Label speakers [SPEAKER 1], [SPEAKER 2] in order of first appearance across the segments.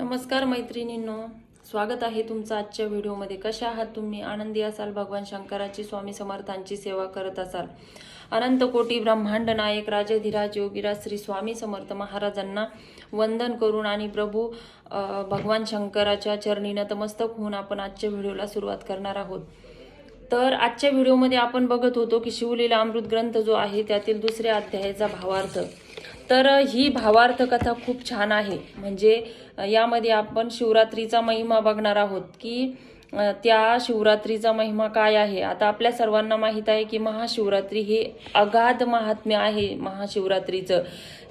[SPEAKER 1] नमस्कार मैत्रिणींनो. स्वागत आहे तुमचं आजच्या व्हिडिओमध्ये. कशा आहात तुम्ही? आनंदी असाल भगवान शंकराची स्वामी समर्थांची सेवा करत असाल. अनंत कोटी ब्रह्मांड नायक राजधिराज योगीराज श्री स्वामी समर्थ महाराजांना वंदन करून आणि प्रभू भगवान शंकराच्या चरणी नतमस्तक होऊन आपण आजच्या व्हिडिओला सुरुवात करणार आहोत. तर आजच्या व्हिडिओमध्ये आपण बघत होतो की शिवलीला अमृत ग्रंथ जो आहे त्यातील दुसऱ्या अध्यायाचा भावार्थ. तर ही भावार्थ कथा खूप छान आहे. म्हणजे यामध्ये आपण शिवरात्रीचा महिमा बघणार आहोत की त्या शिवरात्रीचा महिमा काय आहे? आता आपल्या सर्वांना माहीत आहे की महाशिवरात्री हे अगाध महात्म्य आहे महाशिवरात्रीचं.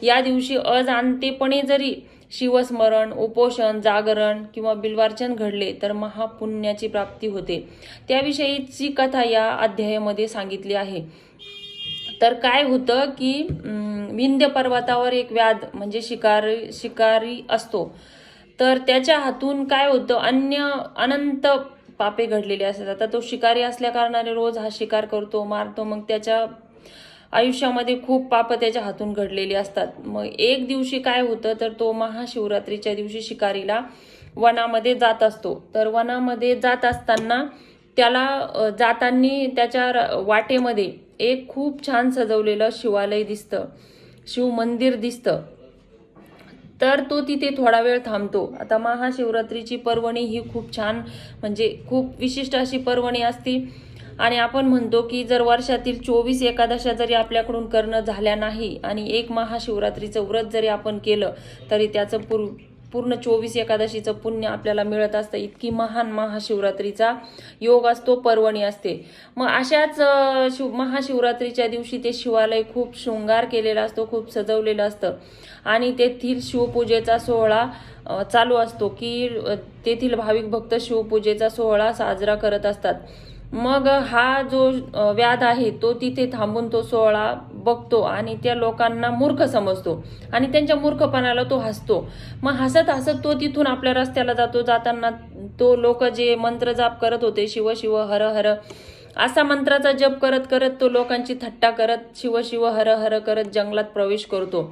[SPEAKER 1] या दिवशी अजाणतेपणे जरी शिवस्मरण उपोषण जागरण किंवा बिल्वार्चन घडले तर महापुण्याची प्राप्ती होते. त्याविषयीची कथा या अध्यायामध्ये सांगितली आहे. तर काय होतं की विंध्य पर्वतावर एक व्याध म्हणजे शिकारी शिकारी असतो. तर त्याच्या हातून काय होतं अन्य अनंत पापे घडलेली असतात. आता तो शिकारी असल्या कारणाने रोज हा शिकार करतो मारतो मग त्याच्या आयुष्यामध्ये खूप पाप त्याच्या हातून घडलेली असतात. मग एक दिवशी काय होतं तर तो महाशिवरात्रीच्या दिवशी शिकारीला वनामध्ये जात असतो. तर वनामध्ये जात असताना त्याला जातांनी त्याच्या र- वाटेमध्ये एक खूप छान सजवलेलं शिवालय दिसतं. शिव मंदिर दिसतं. तर तो तिथे थोडा वेळ थांबतो. आता महाशिवरात्रीची पर्वणी ही खूप छान म्हणजे खूप विशिष्ट अशी पर्वणी असती. आणि आपण म्हणतो की जर वर्षातील चोवीस एकादशा जरी आपल्याकडून करणं झाल्या नाही आणि एक महाशिवरात्रीचं व्रत जरी आपण केलं तरी त्याचं पूर पूर्ण चोवीस एकादशीचं पुण्य आपल्याला मिळत असतं. इतकी महान महाशिवरात्रीचा योग असतो पर्वणी असते. मग अशाच शिव महाशिवरात्रीच्या दिवशी ते शिवालय खूप शृंगार केलेला असतो खूप सजवलेलं असतं. आणि तेथील शिवपूजेचा सोहळा चालू असतो की तेथील भाविक भक्त शिवपूजेचा सोहळा साजरा करत असतात. मग हा जो व्याध आहे तो तिथे थांबून तो सोहळा बघतो आणि त्या लोकांना मूर्ख समजतो आणि त्यांच्या मूर्खपणाला तो हसतो. मग हसत हसत तो तिथून आपल्या रस्त्याला जातो. जाताना तो लोक जे मंत्र जाप करत होते शिव शिव हर हर असा मंत्राचा जप करत करत तो लोकांची थट्टा करत शिव शिव हर हर करत जंगलात प्रवेश करतो.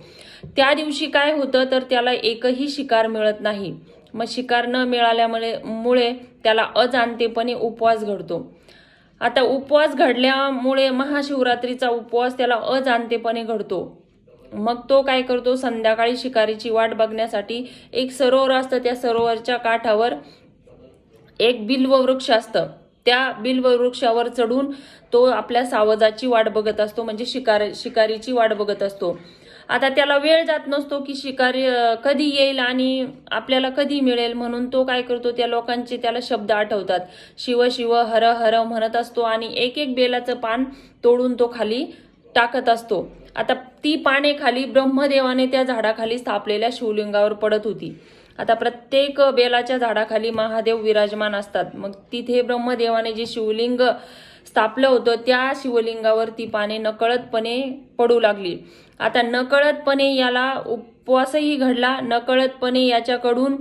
[SPEAKER 1] त्या दिवशी काय होतं तर त्याला एकही शिकार मिळत नाही. मग शिकार न मिळाल्यामुळे मुळे त्याला अजाणतेपणे उपवास घडतो. आता उपवास घडल्यामुळे महाशिवरात्रीचा उपवास त्याला अजाणतेपणे घडतो. मग तो काय करतो? संध्याकाळी शिकारीची वाट बघण्यासाठी एक सरोवर असतं. त्या सरोवरच्या काठावर एक बिल्व वृक्ष असतं. त्या बिल्व वृक्षावर चढून तो आपल्या सावजाची वाट बघत असतो. म्हणजे शिकार शिकारीची वाट बघत असतो. आता त्याला वेळ जात नसतो की शिकारी कधी येईल आणि आपल्याला कधी मिळेल म्हणून तो काय करतो त्या लोकांचे त्याला शब्द आठवतात. शिव शिव हर हर म्हणत असतो आणि एक एक बेलाचं पान तोडून तो खाली टाकत असतो. आता ती पाने खाली ब्रह्मदेवाने त्या झाडाखाली स्थापलेल्या शिवलिंगावर पडत होती. आता प्रत्येक बेलाच्या झाडाखाली महादेव विराजमान असतात. मग तिथे ब्रह्मदेवाने जे शिवलिंग स्थापलं होतं त्या शिवलिंगावर ती पाने नकळतपणे पडू लागली. आता नकळतपणे याला उपवासही घडला. नकळतपणे याच्याकडून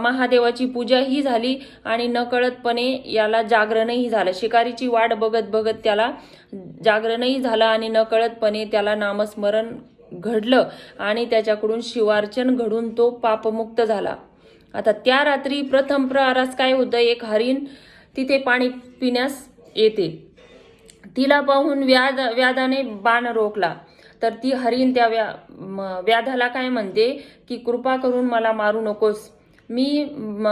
[SPEAKER 1] महादेवाची पूजाही झाली आणि नकळतपणे याला जागरणही झालं. शिकारीची वाट बघत बघत त्याला जागरणही झालं आणि नकळतपणे त्याला नामस्मरण घडलं आणि त्याच्याकडून शिवार्चन घडून तो पापमुक्त झाला. आता त्या रात्री प्रथम प्रहारास काय होतं? एक हरिण तिथे पाणी पिण्यास येते. तिला पाहून व्याध व्याधाने बाण रोखला. तर ती हरिण त्या व्या व्याधाला काय म्हणते की कृपा करून मला मारू नकोस. मी म,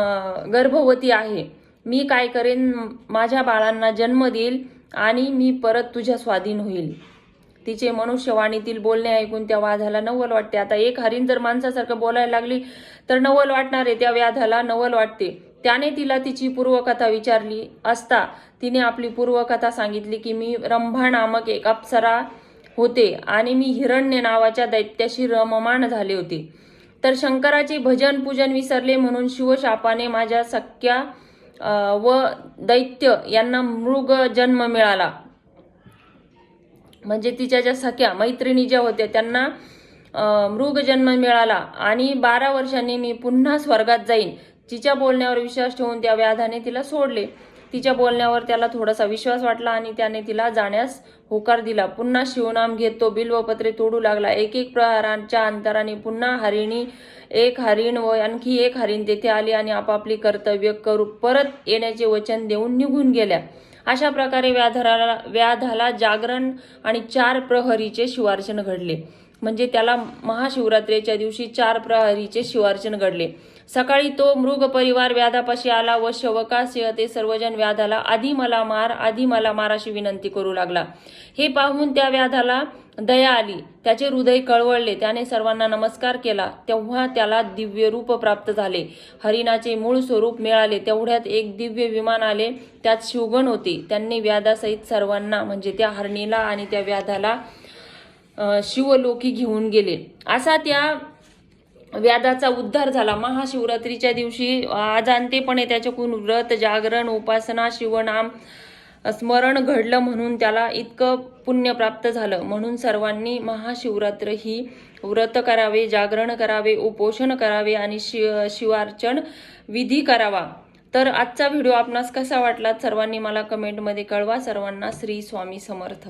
[SPEAKER 1] गर्भवती आहे. मी काय करेन? माझ्या बाळांना जन्म देईल आणि मी परत तुझ्या स्वाधीन होईल. तिचे मनुष्यवाणीतील बोलणे ऐकून त्या वाधाला नवल वाटते. आता एक हरिण जर माणसासारखं बोलायला लागली तर नवल वाटणार आहे. त्या व्याधाला नवल वाटते. त्याने तिला तिची पूर्वकथा विचारली असता तिने आपली पूर्वकथा सांगितली की मी रंभा नामक एक अप्सरा होते आणि मी हिरण्य नावाच्या दैत्याशी रममाण झाले होते. तर शंकराचे भजन पूजन विसरले म्हणून शिवशापाने माझ्या सख्या व दैत्य यांना मृग जन्म मिळाला. म्हणजे तिच्या ज्या सख्या मैत्रिणी ज्या होत्या त्यांना मृग जन्म मिळाला आणि बारा वर्षांनी मी पुन्हा स्वर्गात जाईन. तिच्या बोलण्यावर विश्वास ठेवून त्या व्याधाने तिला सोडले. तिच्या बोलण्यावर त्याला थोडासा विश्वास वाटला आणि त्याने तिला जाण्यास होकार दिला. पुन्हा शिवनाम घेत तो बिल्वपत्रे तोडू लागला. एक एक प्रहारांच्या अंतराने पुन्हा हरिणी एक हरिण व आणखी एक हरिण तेथे आली आणि आपापली कर्तव्य करू. परत येण्याचे वचन देऊन निघून गेल्या. अशा प्रकारे व्याधराला व्याधाला जागरण आणि चार प्रहरीचे शिवार्चन घडले. म्हणजे त्याला महाशिवरात्रीच्या दिवशी चार प्रहरीचे शिवार्चन घडले. सकाळी तो मृग परिवार व्याधापाशी आला व शवकासिंह ते सर्वजण व्याधाला आधी मला मार आधी मला मार अशी विनंती करू लागला. हे पाहून त्या व्याधाला दया आली. त्याचे हृदय कळवळले. त्याने सर्वांना नमस्कार केला. तेव्हा त्याला दिव्य रूप प्राप्त झाले. हरिणाचे मूळ स्वरूप मिळाले. तेवढ्यात एक दिव्य विमान आले. त्यात शिवगण होते. त्यांनी व्याधासहित सर्वांना म्हणजे त्या हरणीला आणि त्या व्याधाला शिवलोकी घेऊन गेले. असा त्या व्याधाचा उद्धार झाला. महाशिवरात्रीच्या दिवशी अजाणतेपणे त्याच्याकडून व्रत जागरण उपासना शिवनाम स्मरण घडलं म्हणून त्याला इतकं पुण्य प्राप्त झालं. म्हणून सर्वांनी महाशिवरात्र ही व्रत करावे जागरण करावे उपोषण करावे आणि शिव शिवार्चन विधी करावा. तर आजचा व्हिडिओ आपणास कसा वाटला? सर्वांनी मला कमेंटमध्ये कळवा. सर्वांना श्री स्वामी समर्थ.